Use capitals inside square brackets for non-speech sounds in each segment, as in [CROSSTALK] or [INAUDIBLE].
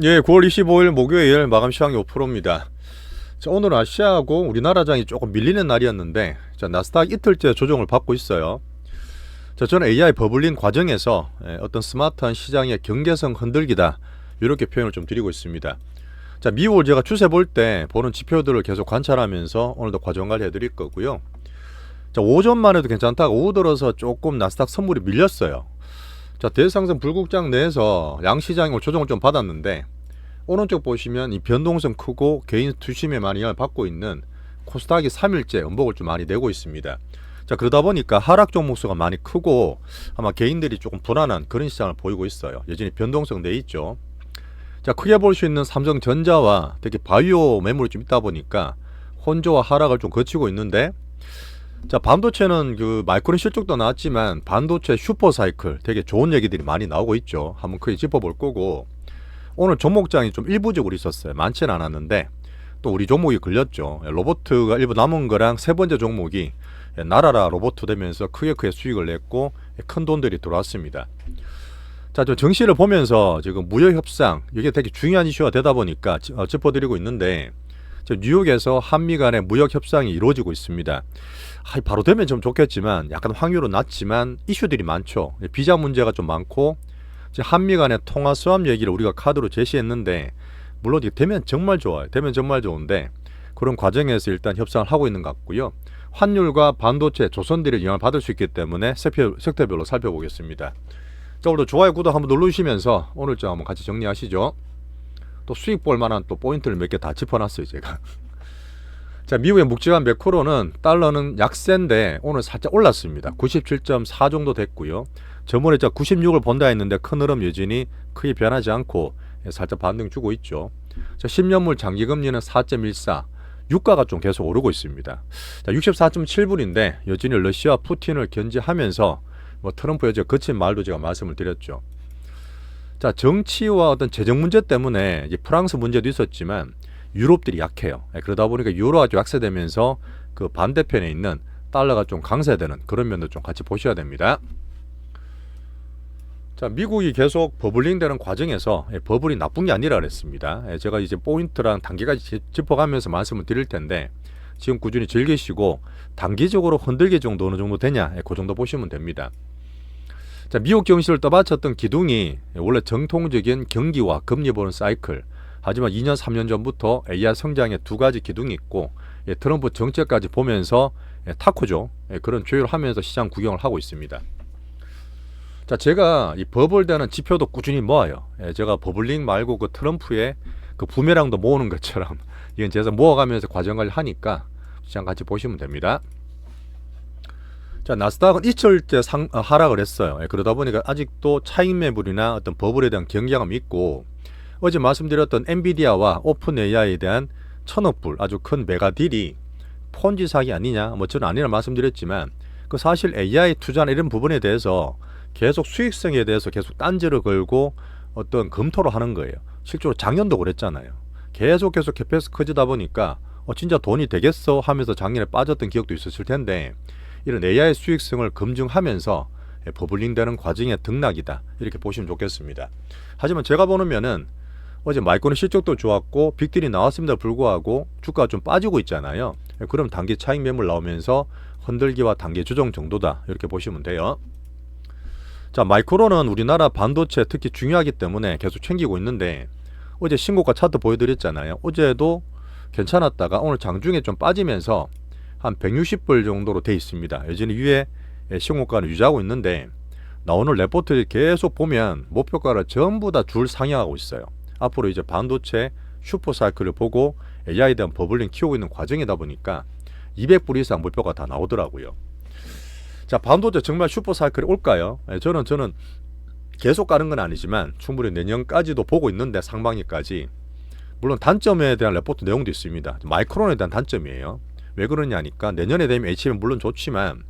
예, 9월 25일 목요일 마감 시황이 5%입니다. 자, 오늘 아시아하고 우리나라장이 조금 밀리는 날이었는데, 자, 나스닥 이틀째 조정을 받고 있어요. 자, 저는 AI 버블린 과정에서 예, 어떤 스마트한 시장의 경계성 흔들기다. 이렇게 표현을 좀 드리고 있습니다. 자, 미국을 제가 추세 볼 때 보는 지표들을 계속 관찰하면서 오늘도 과정 관리해 드릴 거고요. 자, 오전만 해도 괜찮다가 오후 들어서 조금 나스닥 선물이 밀렸어요. 자, 대상성 불국장 내에서 양시장이 조정을 좀 받았는데 오른쪽 보시면 이 변동성 크고 개인 투심에 많이 영향을 받고 있는 코스닥이 3일째 음복을 좀 많이 내고 있습니다. 자, 그러다 보니까 하락 종목 수가 많이 크고 아마 개인들이 조금 불안한 그런 시장을 보이고 있어요. 여전히 변동성 내 있죠. 자, 크게 볼 수 있는 삼성전자와 특히 바이오 매물이 좀 있다 보니까 혼조와 하락을 좀 거치고 있는데 자 반도체는 그 마이크론 실적도 나왔지만 반도체 슈퍼 사이클 되게 좋은 얘기들이 많이 나오고 있죠. 한번 크게 짚어볼 거고 오늘 종목장이 좀 일부적으로 있었어요. 많지는 않았는데 또 우리 종목이 걸렸죠. 로보트가 일부 남은 거랑 세 번째 종목이 나라라 로보트 되면서 크게 크게 수익을 냈고 큰 돈들이 들어왔습니다. 자, 저 정시를 보면서 지금 무역 협상 이게 되게 중요한 이슈가 되다 보니까 지- 어, 짚어드리고 있는데 저 뉴욕에서 한미 간의 무역 협상이 이루어지고 있습니다. 아, 바로 되면 좀 좋겠지만 약간 확률은 낮지만 이슈들이 많죠. 비자 문제가 좀 많고 한미 간의 통화 수합 얘기를 우리가 카드로 제시했는데 물론 이게 되면 정말 좋아요. 되면 정말 좋은데 그런 과정에서 일단 협상을 하고 있는 것 같고요. 환율과 반도체, 조선들이 영향을 받을 수 있기 때문에 섹터, 섹터별로 살펴보겠습니다. 자, 오늘도 좋아요, 구독 한번 눌러주시면서 오늘 좀 한번 같이 정리하시죠. 또 수익 볼 만한 또 포인트를 몇 개 다 짚어놨어요, 제가. 자, 미국의 묵직한 매크로는 달러는 약세인데 오늘 살짝 올랐습니다. 97.4 정도 됐고요. 저번에 저 96을 본다 했는데 큰 흐름 여전히 크게 변하지 않고 살짝 반등 주고 있죠. 자, 10년물 장기 금리는 4.14. 유가가 좀 계속 오르고 있습니다. 자, 64.7불인데 여전히 러시아 푸틴을 견제하면서 뭐 트럼프 여제 거친 말도 제가 말씀을 드렸죠. 자, 정치와 어떤 재정 문제 때문에 프랑스 문제도 있었지만 유럽들이 약해요. 예, 그러다 보니까 유로가 좀 약세되면서 그 반대편에 있는 달러가 좀 강세되는 그런 면도 좀 같이 보셔야 됩니다. 자, 미국이 계속 버블링 되는 과정에서 예, 버블이 나쁜 게 아니라 그랬습니다. 예, 제가 이제 포인트랑 단계까지 짚- 짚어가면서 말씀을 드릴 텐데 지금 꾸준히 즐기시고 단기적으로 흔들기 정도 어느 정도 되냐, 예, 그 정도 보시면 됩니다. 자, 미국 경시를 떠받쳤던 기둥이 원래 정통적인 경기와 금리 보는 사이클. 하지만 2년, 3년 전부터 AI 성장의 두 가지 기둥이 있고 예, 트럼프 정책까지 보면서 예, 타코죠. 예, 그런 조율을 하면서 시장 구경을 하고 있습니다. 자, 제가 이 버블되는 지표도 꾸준히 모아요. 예, 제가 버블링 말고 그 트럼프의 그 부메랑도 모으는 것처럼 [LAUGHS] 이건 제가 모아가면서 과정 관리 하니까 시장 같이 보시면 됩니다. 자 나스닥은 이철째 상, 어, 하락을 했어요. 예, 그러다 보니까 아직도 차익 매물이나 어떤 버블에 대한 경계감이 있고 어제 말씀드렸던 엔비디아와 오픈 AI에 대한 천억 불 아주 큰 메가 딜이 폰지 사기 아니냐 뭐 저는 아니라 말씀드렸지만 그 사실 AI 투자나 이런 부분에 대해서 계속 수익성에 대해서 계속 딴지를 걸고 어떤 검토를 하는 거예요. 실제로 작년도 그랬잖아요. 계속 계속 캐페스 커지다 보니까 어, 진짜 돈이 되겠어 하면서 작년에 빠졌던 기억도 있었을 텐데 이런 AI 수익성을 검증하면서 예, 버블링 되는 과정의 등락이다. 이렇게 보시면 좋겠습니다. 하지만 제가 보는 면은 어제 마이크론 실적도 좋았고 빅딜이 나왔음에도 불구하고 주가가 좀 빠지고 있잖아요. 예, 그럼 단기 차익 매물 나오면서 흔들기와 단기 조정 정도다. 이렇게 보시면 돼요. 자, 마이크론은 우리나라 반도체 특히 중요하기 때문에 계속 챙기고 있는데 어제 신고가 차트 보여드렸잖아요. 어제도 괜찮았다가 오늘 장중에 좀 빠지면서 한 160불 정도로 돼 있습니다. 여전히 위에 신고가를 유지하고 있는데 나 오늘 레포트를 계속 보면 목표가를 전부 다 줄 상향하고 있어요. 앞으로 이제 반도체 슈퍼 사이클을 보고 AI에 대한 버블링 키우고 있는 과정이다 보니까 200불 이상 목표가 다 나오더라고요. 자, 반도체 정말 슈퍼 사이클이 올까요? 예, 저는 저는 계속 가는 건 아니지만 충분히 내년까지도 보고 있는데 상반기까지 물론 단점에 대한 레포트 내용도 있습니다. 마이크론에 대한 단점이에요. 왜 그러냐니까 내년에 되면 HBM 물론 좋지만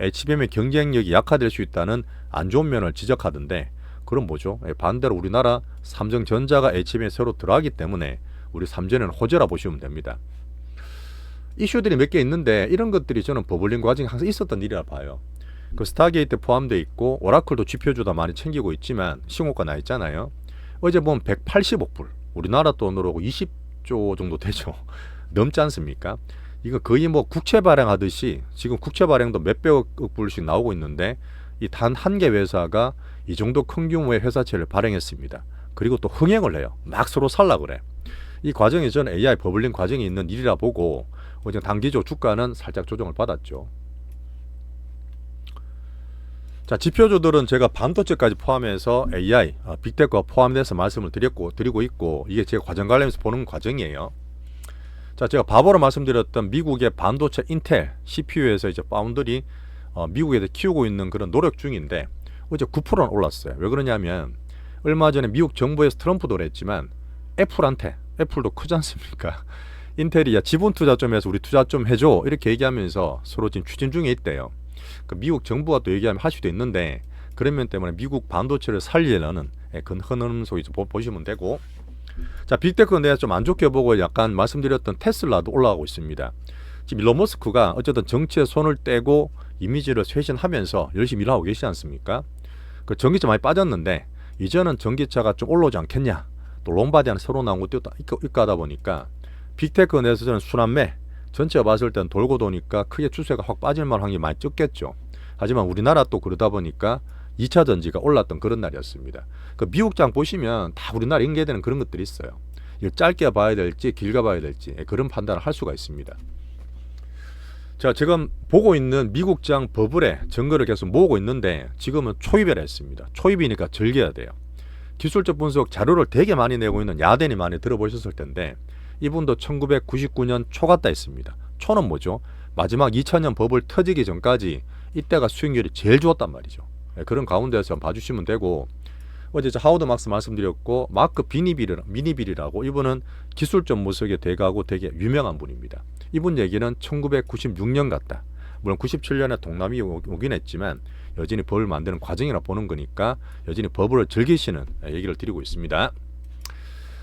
HBM의 경쟁력이 약화될 수 있다는 안 좋은 면을 지적하던데 그럼 뭐죠? 예, 반대로 우리나라 삼성전자가 HBM에 새로 들어가기 때문에 우리 삼전에는 호재라 보시면 됩니다. 이슈들이 몇 개 있는데 이런 것들이 저는 버블링 과정에 항상 있었던 일이라 봐요. 그 스타게이트 포함되어 있고 오라클도 지표주다 많이 챙기고 있지만 신고가 나 있잖아요. 어제 보면 180억 불. 우리나라 돈으로 20조 정도 되죠. [LAUGHS] 넘지 않습니까? 이거 거의 뭐 국채 발행하듯이 지금 국채 발행도 몇백억 불씩 나오고 있는데 이 단 한 개 회사가 이 정도 큰 규모의 회사채를 발행했습니다. 그리고 또 흥행을 해요. 막 서로 살라 그래. 이 과정이 저는 AI 버블링 과정이 있는 일이라 보고 어제 단기적 주가는 살짝 조정을 받았죠. 자 지표주들은 제가 반도체까지 포함해서 AI, 어, 빅테크가 포함돼서 말씀을 드렸고 드리고 있고 이게 제가 과정 관련해서 보는 과정이에요. 자 제가 바보로 말씀드렸던 미국의 반도체 인텔 CPU에서 이제 파운드리 어, 미국에서 키우고 있는 그런 노력 중인데 어제 9%는 올랐어요. 왜 그러냐면 얼마 전에 미국 정부에서 트럼프도 그랬지만 애플한테 애플도 크지 않습니까? [LAUGHS] 인텔이 야 지분 투자 좀 해서 우리 투자 좀 해줘 이렇게 얘기하면서 서로 지금 추진 중에 있대요. 그 미국 정부가 또 얘기하면 할 수도 있는데 그런 면 때문에 미국 반도체를 살리려는 예, 그 흐름 속에서 보- 보시면 되고 자 빅테크 내가 좀 안 좋게 보고 약간 말씀드렸던 테슬라도 올라가고 있습니다. 지금 일론 머스크가 어쨌든 정치에 손을 떼고 이미지를 쇄신하면서 열심히 일하고 계시지 않습니까? 그 전기차 많이 빠졌는데 이제는 전기차가 좀 올라오지 않겠냐? 또 롬바디아는 새로 나온 것도 있고 하다 보니까 빅테크 내에서는 순환매 전체가 봤을 땐 돌고 도니까 크게 추세가 확 빠질 만한 확률이 많이 적겠죠. 하지만 우리나라 또 그러다 보니까 2차 전지가 올랐던 그런 날이었습니다. 그 미국장 보시면 다 우리나라 연계되는 그런 것들이 있어요. 이걸 짧게 봐야 될지 길게 봐야 될지 예, 그런 판단을 할 수가 있습니다. 자, 지금 보고 있는 미국장 버블의 증거를 계속 모으고 있는데 지금은 초입을 했습니다. 초입이니까 즐겨야 돼요. 기술적 분석 자료를 되게 많이 내고 있는 야덴이 많이 들어보셨을 텐데 이분도 1999년 초 갔다 했습니다. 초는 뭐죠? 마지막 2000년 버블 터지기 전까지 이때가 수익률이 제일 좋았단 말이죠. 예, 그런 가운데서 봐주시면 되고 어제 저 하워드 막스 말씀드렸고 마크 비니빌 미니빌이라고 이분은 기술적 분석의 대가고 되게 유명한 분입니다. 이분 얘기는 1996년 같다. 물론 97년에 동남이 오- 오긴 했지만 여전히 법을 만드는 과정이라 보는 거니까 여전히 법을 즐기시는 얘기를 드리고 있습니다.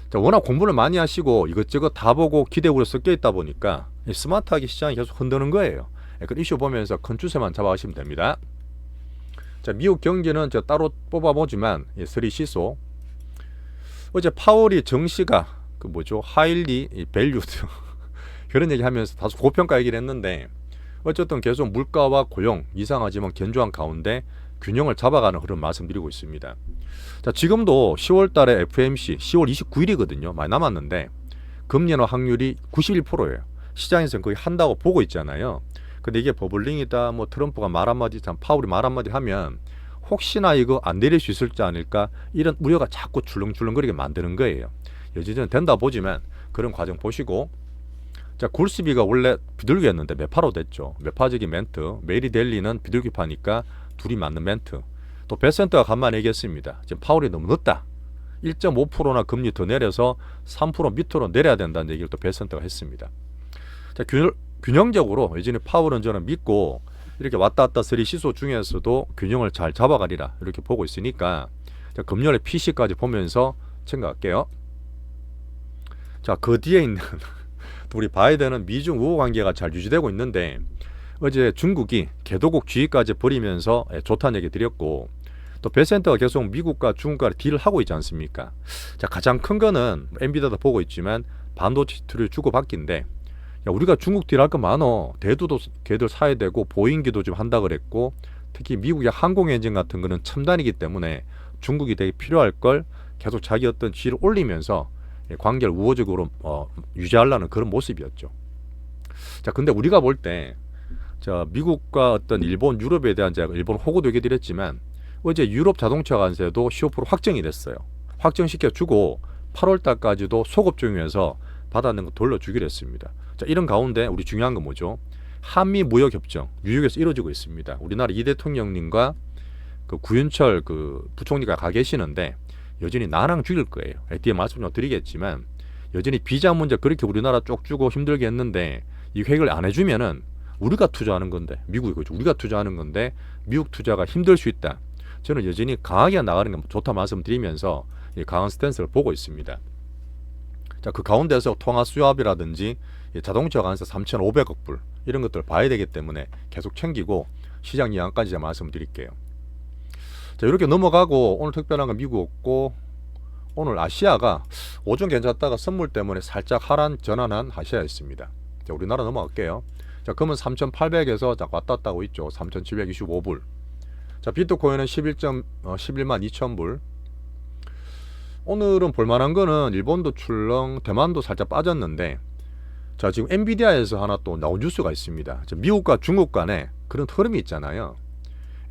자, 워낙 공부를 많이 하시고 이것저것 다 보고 기대우려 섞여 있다 보니까 이 스마트하게 시장이 계속 흔드는 거예요. 예, 그 이슈 보면서 큰 추세만 잡아가시면 됩니다. 자, 미국 경제는 제가 따로 뽑아보지만 이 쓰리 시소 어제 파월이 정시가 그 뭐죠 하일리 이 밸류드 [LAUGHS] 그런 얘기하면서 다소 고평가 얘기를 했는데 어쨌든 계속 물가와 고용 이상하지만 견조한 가운데 균형을 잡아가는 그런 말씀드리고 있습니다. 자 지금도 10월달에 FMC 10월 29일이거든요. 많이 남았는데 금리 인하 확률이 91%예요. 시장에서는 거의 한다고 보고 있잖아요. 근데 이게 버블링이다, 뭐 트럼프가 말 한마디, 참 파울이 말 한마디 하면 혹시나 이거 안 내릴 수 있을지 않을까 이런 우려가 자꾸 출렁출렁거리게 만드는 거예요. 여지는 된다 보지만 그런 과정 보시고 자 굴스비가 원래 비둘기였는데 매파로 됐죠. 매파적인 멘트. 메리 델리는 비둘기파니까 둘이 맞는 멘트. 또 베센터가 간만에 얘기했습니다. 지금 파울이 너무 늦다. 1.5%나 금리 더 내려서 3% 밑으로 내려야 된다는 얘기를 또 베센터가 했습니다. 자 균, 균형적으로 여전히 파울은 저는 믿고 이렇게 왔다 갔다 쓰리 시소 중에서도 균형을 잘 잡아가리라 이렇게 보고 있으니까 자, 금년에 PC까지 보면서 생각할게요. 자, 그 뒤에 있는 [LAUGHS] 우리 바이든은 미중 우호 관계가 잘 유지되고 있는데 어제 중국이 개도국 주의까지 버리면서 예, 좋다는 얘기 드렸고 또 배센터가 계속 미국과 중국과 딜을 하고 있지 않습니까? 자, 가장 큰 거는 엔비디아도 보고 있지만 반도체를 주고받기인데 야, 우리가 중국 딜 할 거 많어. 대두도 걔들 사야 되고 보잉기도 좀 한다 그랬고 특히 미국의 항공 엔진 같은 거는 첨단이기 때문에 중국이 되게 필요할 걸 계속 자기 어떤 지위를 올리면서 예, 관계를 우호적으로 어, 유지하려는 그런 모습이었죠. 자, 근데 우리가 볼 때, 자, 미국과 어떤 일본, 유럽에 대한 제가 일본 호구도 얘기 드렸지만, 어제 유럽 자동차 관세도 15% 확정이 됐어요. 확정시켜 주고 8월 달까지도 소급 중에서 받았는 거 돌려주기로 했습니다. 자, 이런 가운데 우리 중요한 건 뭐죠? 한미 무역 협정 뉴욕에서 이루어지고 있습니다. 우리나라 이 대통령님과 그 구윤철 그 부총리가 가 계시는데 여전히 나랑 죽일 거예요. 뒤에 말씀 좀 드리겠지만 여전히 비자 문제 그렇게 우리나라 쪽 주고 힘들게 했는데 이 획을 안 해주면은 우리가 투자하는 건데 미국이 그죠 우리가 투자하는 건데 미국 투자가 힘들 수 있다. 저는 여전히 강하게 나가는 게 좋다 말씀드리면서 이 강한 스탠스를 보고 있습니다. 자 그 가운데서 통화 수합이라든지 이 자동차 관세 3,500억 불 이런 것들 을 봐야 되기 때문에 계속 챙기고 시장 이항까지 말씀드릴게요. 자 이렇게 넘어가고 오늘 특별한 건 미국 없고 오늘 아시아가 오전 괜찮다가 선물 때문에 살짝 하란 전환한 아시아였습니다. 자, 우리나라 넘어갈게요. 자, 금은 3,800에서 왔다 갔다 하고 있죠. 3,725불. 자, 비트코인은 11. 어, 11만 2천 불. 오늘은 볼만한 거는 일본도 출렁, 대만도 살짝 빠졌는데 자 지금 엔비디아에서 하나 또 나온 뉴스가 있습니다. 자, 미국과 중국 간에 그런 흐름이 있잖아요.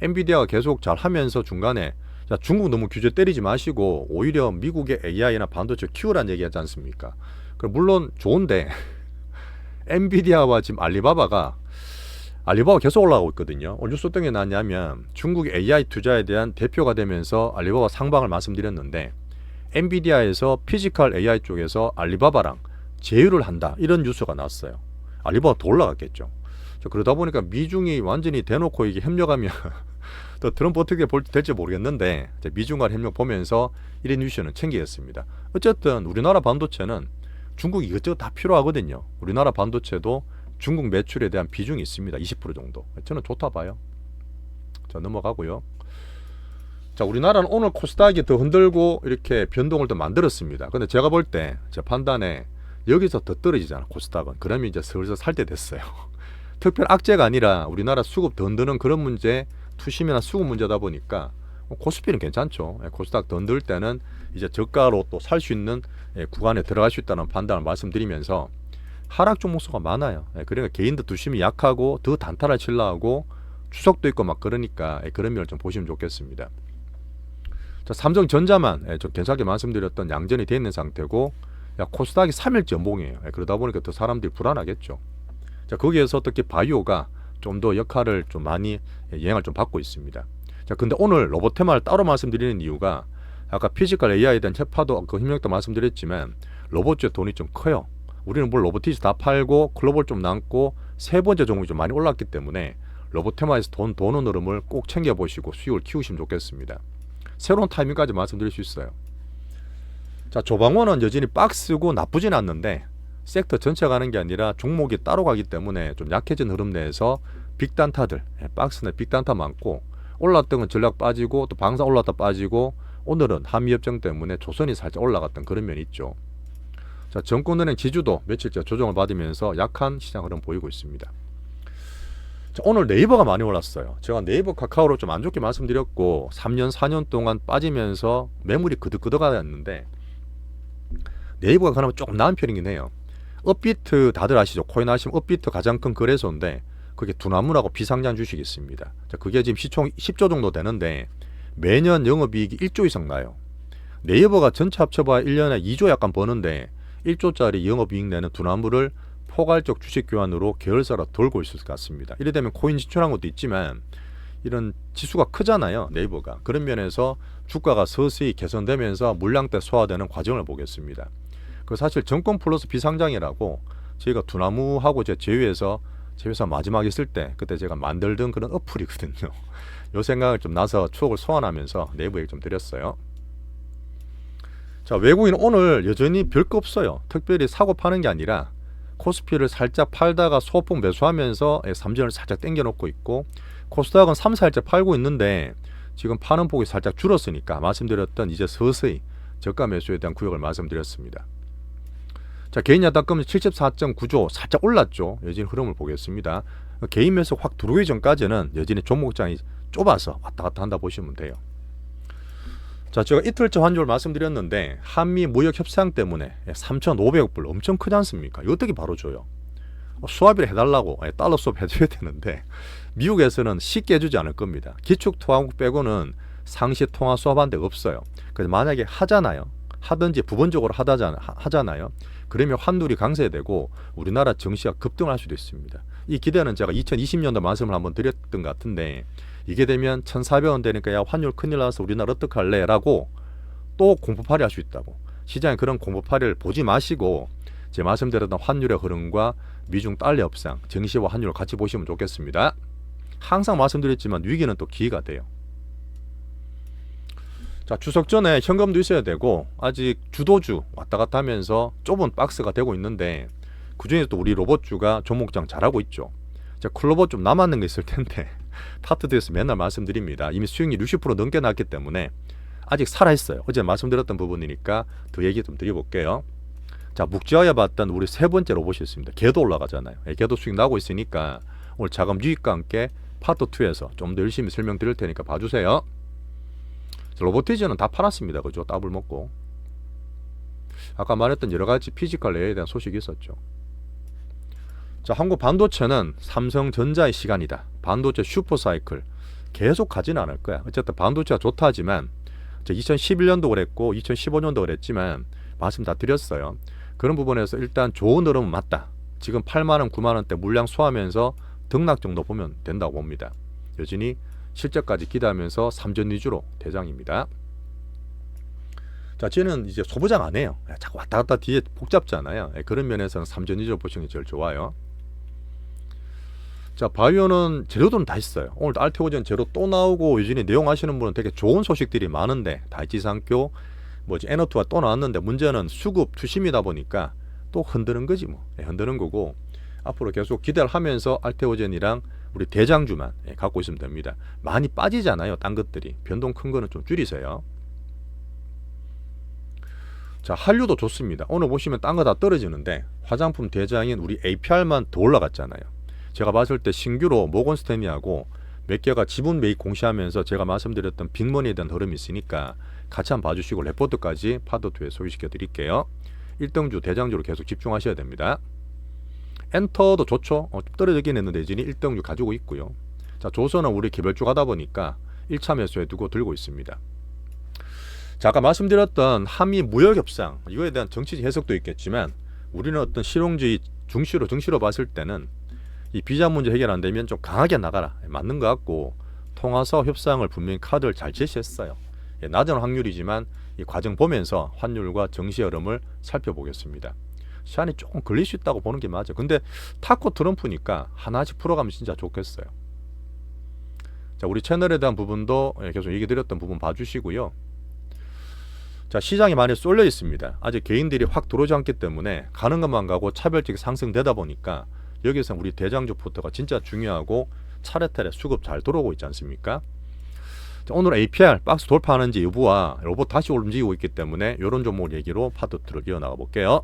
엔비디아가 계속 잘 하면서 중간에 자, 중국 너무 규제 때리지 마시고 오히려 미국의 AI나 반도체 키우라는 얘기 하지 않습니까? 그럼 물론 좋은데 [LAUGHS] 엔비디아와 지금 알리바바가 알리바바 계속 올라가고 있거든요. 오늘 뉴스 어떤 게 나왔냐면 중국 AI 투자에 대한 대표가 되면서 알리바바 상방을 말씀드렸는데 엔비디아에서 피지컬 AI 쪽에서 알리바바랑 제휴를 한다 이런 뉴스가 나왔어요. 알리바바 더 올라갔겠죠. 자, 그러다 보니까 미중이 완전히 대놓고 이게 협력하면 [LAUGHS] 또 트럼프 어떻게 볼 될지 모르겠는데 미중 간 협력 보면서 이런 뉴스는 챙기겠습니다. 어쨌든 우리나라 반도체는 중국 이것저것 다 필요하거든요. 우리나라 반도체도 중국 매출에 대한 비중이 있습니다. 20% 정도. 저는 좋다 봐요. 자 넘어가고요. 자 우리나라는 오늘 코스닥이 더 흔들고 이렇게 변동을 더 만들었습니다. 근데 제가 볼 때 제 판단에 여기서 더 떨어지잖아 코스닥은. 그러면 이제 슬슬 살 때 됐어요. [LAUGHS] 특별 악재가 아니라 우리나라 수급 더 흔드는 그런 문제 투심이나 수급 문제다 보니까 코스피는 괜찮죠. 예, 코스닥 더 흔들 때는 이제 저가로 또 살 수 있는 예, 구간에 들어갈 수 있다는 판단을 말씀드리면서 하락 종목수가 많아요. 예, 그러니까 개인들 두심이 약하고 더 단타를 칠라 하고 추석도 있고 막 그러니까 예, 그런 면을 좀 보시면 좋겠습니다. 자, 삼성전자만 예, 좀 괜찮게 말씀드렸던 양전이 돼 있는 상태고 야, 코스닥이 3일 전봉이에요. 예, 그러다 보니까 더 사람들이 불안하겠죠. 자, 거기에서 특히 바이오가 좀 더 역할을 좀 많이 예, 영향을 좀 받고 있습니다. 자, 근데 오늘 로봇 테마를 따로 말씀드리는 이유가 아까 피지컬 AI에 대한 체파도 그 힘력도 말씀드렸지만 로봇주의 돈이 좀 커요. 우리는 뭘 로보티스 다 팔고 글로벌 좀 남고 세 번째 종목이 좀 많이 올랐기 때문에 로봇 테마에서 돈 도는 흐름을 꼭 챙겨 보시고 수익을 키우시면 좋겠습니다. 새로운 타이밍까지 말씀드릴 수 있어요. 자, 조방원은 여전히 박스고 나쁘진 않는데 섹터 전체 가는 게 아니라 종목이 따로 가기 때문에 좀 약해진 흐름 내에서 빅단타들, 예, 박스는 빅단타 많고 올랐던 건 전략 빠지고 또 방사 올랐다 빠지고 오늘은 한미협정 때문에 조선이 살짝 올라갔던 그런 면이 있죠. 자, 정권은행 지주도 며칠째 조정을 받으면서 약한 시장 흐름 보이고 있습니다. 자, 오늘 네이버가 많이 올랐어요. 제가 네이버 카카오로 좀안 좋게 말씀드렸고 3년 4년 동안 빠지면서 매물이 그득그득하였는데 네이버가 그나마 조금 나은 편이긴 해요. 업비트 다들 아시죠? 코인 하시면 업비트 가장 큰 거래소인데 그게 두나무라고 비상장 주식이 있습니다. 자, 그게 지금 시총 10조 정도 되는데 매년 영업이익이 1조 이상 나요. 네이버가 전체 합쳐봐야 1년에 2조 약간 버는데 1조짜리 영업이익 내는 두나무를 포괄적 주식 교환으로 계열사로 돌고 있을 것 같습니다. 이래 되면 코인 진출한 것도 있지만 이런 지수가 크잖아요. 네이버가. 그런 면에서 주가가 서서히 개선되면서 물량대 소화되는 과정을 보겠습니다. 그 사실 정권 플러스 비상장이라고 저희가 두나무하고 제 제휴해서 제 회사 마지막에 있을 때 그때 제가 만들던 그런 어플이거든요. [LAUGHS] 요 생각을 좀 나서 추억을 소환하면서 내부 얘기 좀 드렸어요. 자 외국인 오늘 여전히 별거 없어요. 특별히 사고 파는 게 아니라 코스피를 살짝 팔다가 소폭 매수하면서 삼전을 살짝 당겨놓고 있고 코스닥은 3, 4일째 팔고 있는데 지금 파는 폭이 살짝 줄었으니까 말씀드렸던 이제 서서히 저가 매수에 대한 구역을 말씀드렸습니다. 자 개인 야당금은 74.9조 살짝 올랐죠. 여전히 흐름을 보겠습니다. 개인 매수 확 들어오기 전까지는 여전히 종목장이 좁아서 왔다 갔다 한다 보시면 돼요. 자, 제가 이틀째 환율 말씀드렸는데 한미 무역 협상 때문에 3,500불 엄청 크지 않습니까? 이거 어떻게 바로 줘요? 수합을 해달라고 예, 달러 수합 해줘야 되는데 미국에서는 쉽게 해주지 않을 겁니다. 기축 통화국 빼고는 상시 통화 수합한 데가 없어요. 그래서 만약에 하잖아요. 하든지 부분적으로 하다잖아, 하잖아요. 그러면 환율이 강세되고 우리나라 증시가 급등할 수도 있습니다. 이 기대는 제가 2020년도 말씀을 한번 드렸던 것 같은데 이게 되면 1,400원 되니까 야 환율 큰일 나서 우리나라 어떡할래? 라고 또 공포팔이 할 수 있다고. 시장에 그런 공포팔이를 보지 마시고 제 말씀드렸던 환율의 흐름과 미중 달러 협상, 증시와 환율을 같이 보시면 좋겠습니다. 항상 말씀드렸지만 위기는 또 기회가 돼요. 자 추석 전에 현금도 있어야 되고 아직 주도주 왔다 갔다 하면서 좁은 박스가 되고 있는데 그중에 또 우리 로봇주가 종목장 잘하고 있죠. 자 클로버 좀 남았는 게 있을 텐데 파트드에서 맨날 말씀드립니다. 이미 수익률 60% 넘게 났기 때문에 아직 살아 있어요. 어제 말씀드렸던 부분이니까 더 얘기 좀 드려볼게요. 자, 묵지하여 봤던 우리 세 번째 로봇이 있습니다. 걔도 올라가잖아요. 예, 걔도 수익 나고 있으니까 오늘 자금 유익과 함께 파트 2에서 좀 더 열심히 설명드릴 테니까 봐주세요. 자, 로보티즈는 다 팔았습니다. 그죠? 따블 먹고. 아까 말했던 여러 가지 피지컬 레이에 대한 소식이 있었죠. 자, 한국 반도체는 삼성전자의 시간이다. 반도체 슈퍼사이클 계속 가지는 않을 거야. 어쨌든 반도체가 좋다 하지만 2011년도 그랬고 2015년도 그랬지만 말씀 다 드렸어요. 그런 부분에서 일단 좋은 흐름은 맞다. 지금 8만 원, 9만 원대 물량 소화하면서 등락 정도 보면 된다고 봅니다. 여전히 실적까지 기대하면서 삼전 위주로 대장입니다. 자, 쟤는 이제 소부장 안 해요. 야, 자꾸 왔다 갔다 뒤에 복잡잖아요. 예, 그런 면에서는 삼전 위주로 보시는 게 제일 좋아요. 자, 바이오는 재료들은 다 있어요. 오늘 알테오젠 재료 또 나오고 요즘에 내용 하시는 분은 되게 좋은 소식들이 많은데 다이치상교 뭐지 에너투가 또 나왔는데 문제는 수급 투심이다 보니까 또 흔드는 거지 뭐 예, 흔드는 거고 앞으로 계속 기대를 하면서 알테오젠이랑 우리 대장주만 예, 갖고 있으면 됩니다. 많이 빠지잖아요. 딴 것들이 변동 큰 거는 좀 줄이세요. 자 한류도 좋습니다. 오늘 보시면 딴 거 다 떨어지는데 화장품 대장인 우리 APR만 더 올라갔잖아요. 제가 봤을 때 신규로 모건 스탠리하고 몇 개가 지분 매입 공시하면서 제가 말씀드렸던 빅머니에 대한 흐름이 있으니까 같이 한번 봐주시고 레포트까지 파도2에 소개시켜 드릴게요. 1등주 대장주로 계속 집중하셔야 됩니다. 엔터도 좋죠. 어, 좀 떨어지긴 했는데 여전히 1등주 가지고 있고요. 자 조선은 우리 개별주 가다 보니까 1차 매수에 두고 들고 있습니다. 자 아까 말씀드렸던 한미 무역 협상 이거에 대한 정치적 해석도 있겠지만 우리는 어떤 실용주의 중시로 정시로 봤을 때는 이 비자 문제 해결 안 되면 좀 강하게 나가라 맞는 것 같고 통화서 협상을 분명히 카드를 잘 제시했어요. 예, 낮은 확률이지만 이 과정 보면서 환율과 정시 흐름을 살펴보겠습니다. 시간이 조금 걸릴 수 있다고 보는 게 맞아. 근데 타코 트럼프니까 하나씩 풀어가면 진짜 좋겠어요. 자, 우리 채널에 대한 부분도 예, 계속 얘기 드렸던 부분 봐주시고요. 자, 시장이 많이 쏠려 있습니다. 아직 개인들이 확 들어오지 않기 때문에 가는 것만 가고 차별적이 상승되다 보니까 여기서 우리 대장주 포트가 진짜 중요하고 차례차례 수급 잘 들어오고 있지 않습니까? 자, 오늘 APR 박스 돌파하는지 여부와 로봇 다시 움직이고 있기 때문에 이런 종목 얘기로 파트 2를 이어나가 볼게요.